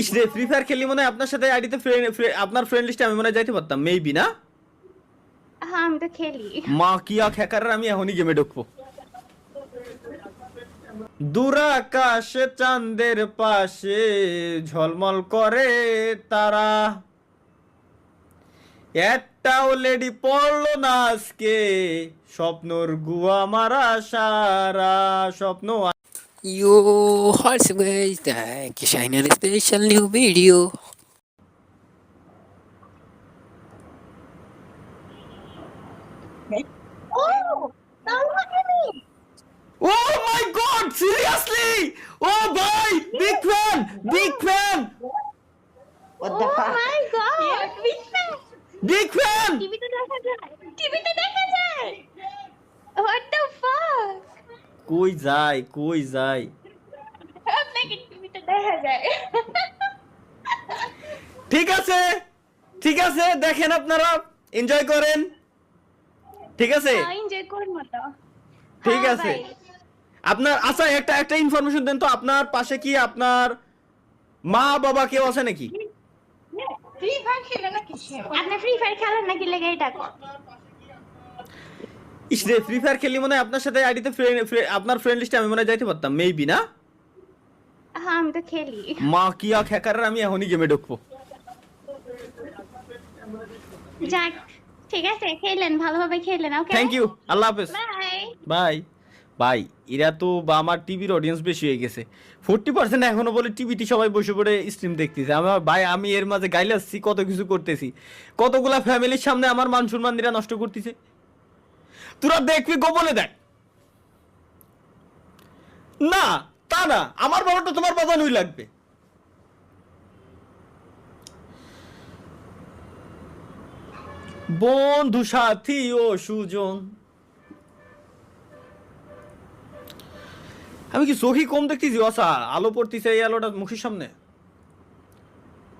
ইস রে free fire খেলি মনে হয় আপনার সাথে আইডিতে আপনার ফ্রেন্ড লিস্টে আমি মনে হয় যাইতে পারতাম। মেবি না? হ্যাঁ আমি তো খেলি। মা কিয়া আমি এখনই গেমে ঢুকবো। দূরাকাশে চাঁদের পাশে ঝলমল করে তারা। একটাও লেডি পড়ল না আজকে। স্বপ্নর গুয়া মারা সারা। স্বপ্ন Yo, what's up guys, thank you Shine a special new video. Okay. Oh, now look at me! Oh my god, seriously! Oh boy, big fan, big fan! What the oh fuck? Oh my god! Big fan! Big fan! Give me the কই যায় কই যায়? আপনাকে টিভিতে দেখা যায় ঠিক আছে ঠিক আছে দেখেন আপনারা এনজয় করেন। ঠিক আছে? এনজয় করব তো ঠিক হ্যাঁ, আছে। আপনার আচ্ছা একটা একটা ইনফরমেশন দেন তো আপনার পাশে কি আপনার মা বাবা কেউ আছে নাকি? ফ্রি ফায়ার খেলে নাকি আপনি ফ্রি ফায়ার খেলেন নাকি লেগে এটা ইস রে ফ্রি ফায়ার খেলি মনে হয় আপনার সাথে আইডিতে আপনার ফ্রেন্ড লিস্টে আমি মনে হয় যাইতে পারতাম মেবি না? হ্যাঁ আমি তো খেলি। মা কিয়া খেকার আমি এখনই গেমে ঢুকবো। যাক ঠিক আছে খেলেন ভালোভাবে খেলেন ওকে থ্যাংক ইউ আল্লাহ হাফেজ। বাই বাই বাই এরা তো বা আমার টিভির অডিয়েন্স বেশি হয়ে গেছে। ফোরটি পার্সেন্ট এখনও বলে টিভিটি সবাই বসে পড়ে স্ট্রিম দেখতেছে। আমার ভাই আমি এর মাঝে গাইলে আসছি কত কিছু করতেছি। কতগুলা ফ্যামিলির সামনে আমার মান সম্মান এরা নষ্ট করতেছে? তোরা দেখবি গোপনে দেখ। না, তা না, আমার বাবাটা তোমার বাজানোই লাগবে। বন্ধু সাথী ও সুজন। আমি কি চোখই কম দেখতেছি? অসা আলো পড়তেছে এই আলোটা মুখের সামনে।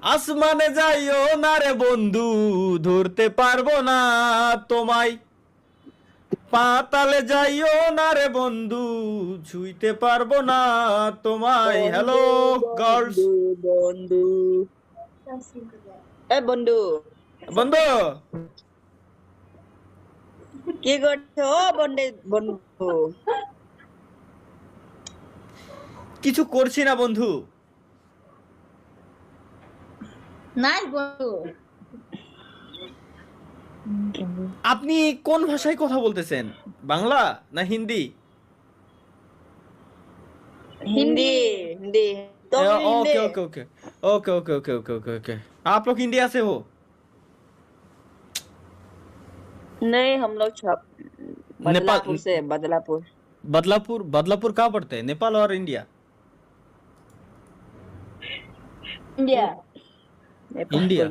আসমানে যাইও না রে বন্ধু, ধরতে পারব না তোমায়। পাতালে যাইও না রে বন্ধু ছুঁইতে পারব না তোমায়। হ্যালো গার্লস বন্ধু এ বন্ধু। বন্ধু। কি করছ? বন্ধু বন্ধু। কিছু করছি না বন্ধু। নাই বন্ধু। আপনি কোন ভাষায় কথা বলতেছেন বাংলা না হিন্দি हिंदी हिंदी तो ए, Hindi okay okay okay okay okay okay okay okay okay आप लोग इंडिया से हो नहीं हम लोग छप नेपाल बदलापुर से बदलापुर बदलापुर बदलापुर कहाँ पड़ते हैं नेपाल और इंडिया इंडिया इंडिया।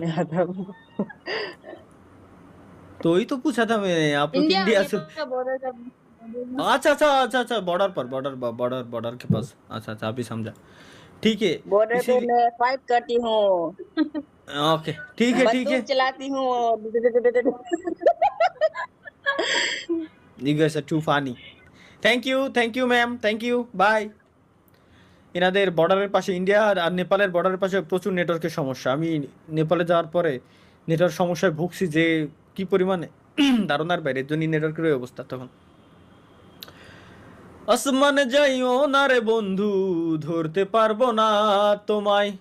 नेपाल में आता हूँ। तो ही तो पूछा था मैं आप लोग इंडिया से अच्छा अच्छा अच्छा अच्छा बॉर्डर पर बॉर्डर बॉर्डर बॉर्डर के पास अच्छा अच्छा अभी समझा ठीक है बॉर्डर पे इसीलिए- मैं फाइट करती हूँ ओके ठीक है ठीक है बंदूक चलाती हूँ You guys are too funny. Thank you thank you ma'am thank you bye এনাদের বর্ডারের পাশে ইন্ডিয়া আর আর নেপালের বর্ডারের পাশে প্রচুর নেটওয়ার্কের সমস্যা আমি নেপালে যাওয়ার পরে নেটওয়ার্ক সমস্যায় ভুগছি যে কি পরিমাণে ধারণার বাইরে? এর নেটওয়ার্কের ওই অবস্থা তখন। আসমানে যাইও না রে বন্ধু ধরতে পারব না তোমায়।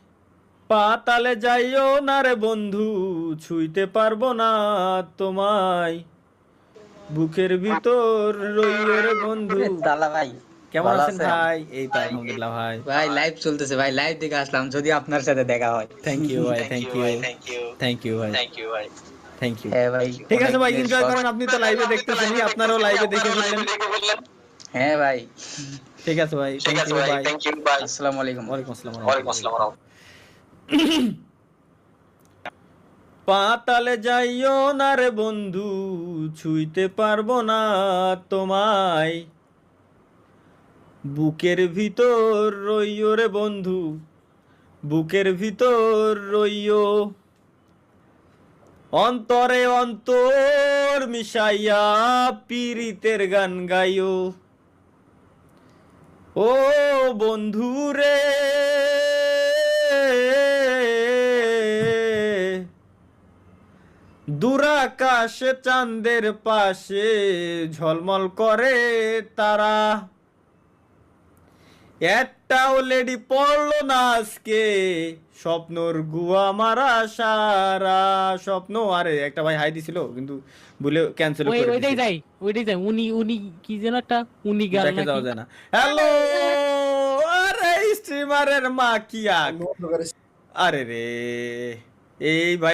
পাতালে যাইও না রে বন্ধু ছুঁইতে পারব না তোমায়। বুকের ভিতর রইল রে বন্ধু। তালা ভাই কেমন আছেন? ভাই? এই তো আলহামদুলিল্লাহ ভাই। ভাই লাইভ চলতেছে ভাই লাইভ দেখে আসলাম যদি আপনার সাথে দেখা হয়। থ্যাংক ইউ ভাই থ্যাংক ইউ থ্যাংক ইউ ভাই থ্যাংক ইউ হ্যাঁ ভাই ঠিক আছে ভাই এনজয় করেন আপনি তো লাইভে দেখতেছেন আপনারাও লাইভে দেখে ফেললেন হ্যাঁ ভাই। ঠিক আছে ভাই থ্যাংক ইউ ভাই আসসালামু আলাইকুম। ওয়ালাইকুম আসসালাম পাতালে যাইও না রে বন্ধু ছুঁইতে পারব না তোমায়। বুকের ভিতর রইও রে বন্ধু বুকের ভিতর রইও। অন্তরে অন্তর মিশাইয়া পীড়িতের গান গাইও। ও বন্ধুরে দুরাকাশ চাঁদের পাশে ঝলমল করে তারা। একটাও লেডি পড়ল না আজকে। স্বপ্নর গুয়া মারা সারা। স্বপ্ন আরে একটা ভাই হাই দিছিল কিন্তু বলে ক্যান্সেল ওই করে ওইটাই। যাই ওইটাই যাই উনি উনি কি যেন একটা উনি গাল দেখে যাওয়া যায় না। হ্যালো আরে স্ট্রিমারের মা কি আগ? আরে রে এই ভাই